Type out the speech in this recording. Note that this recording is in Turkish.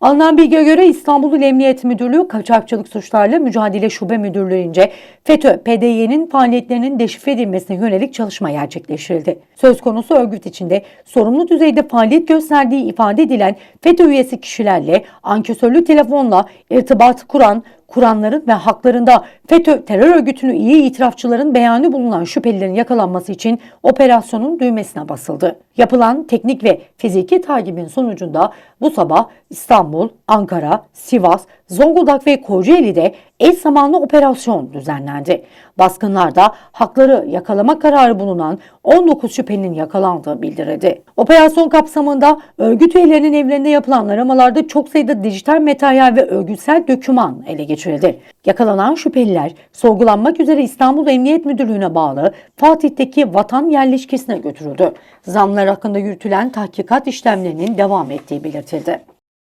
Alınan bilgiye göre İstanbul İl Emniyet Müdürlüğü Kaçakçılık Suçlarla Mücadele Şube Müdürlüğü'nce FETÖ, PDY'nin faaliyetlerinin deşifre edilmesine yönelik çalışma gerçekleştirildi. Söz konusu örgüt içinde sorumlu düzeyde faaliyet gösterdiği ifade edilen FETÖ üyesi kişilerle ankesörlü telefonla irtibat kuran, kuranların ve haklarında FETÖ terör örgütünü iyi itirafçıların beyanı bulunan şüphelilerin yakalanması için operasyonun düğmesine basıldı. Yapılan teknik ve fiziki takibin sonucunda bu sabah İstanbul, Ankara, Sivas, Zonguldak ve Kocaeli'de eş zamanlı operasyon düzenlendi. Baskınlarda hakları yakalama kararı bulunan 19 şüphelinin yakalandığı bildirildi. Operasyon kapsamında örgüt üyelerinin evlerinde yapılan aramalarda çok sayıda dijital materyal ve örgütsel döküman ele geçirildi. Yakalanan şüpheliler sorgulanmak üzere İstanbul Emniyet Müdürlüğü'ne bağlı Fatih'teki vatan yerleşkesine götürüldü. Zamlar hakkında yürütülen tahkikat işlemlerinin devam ettiği belirtildi.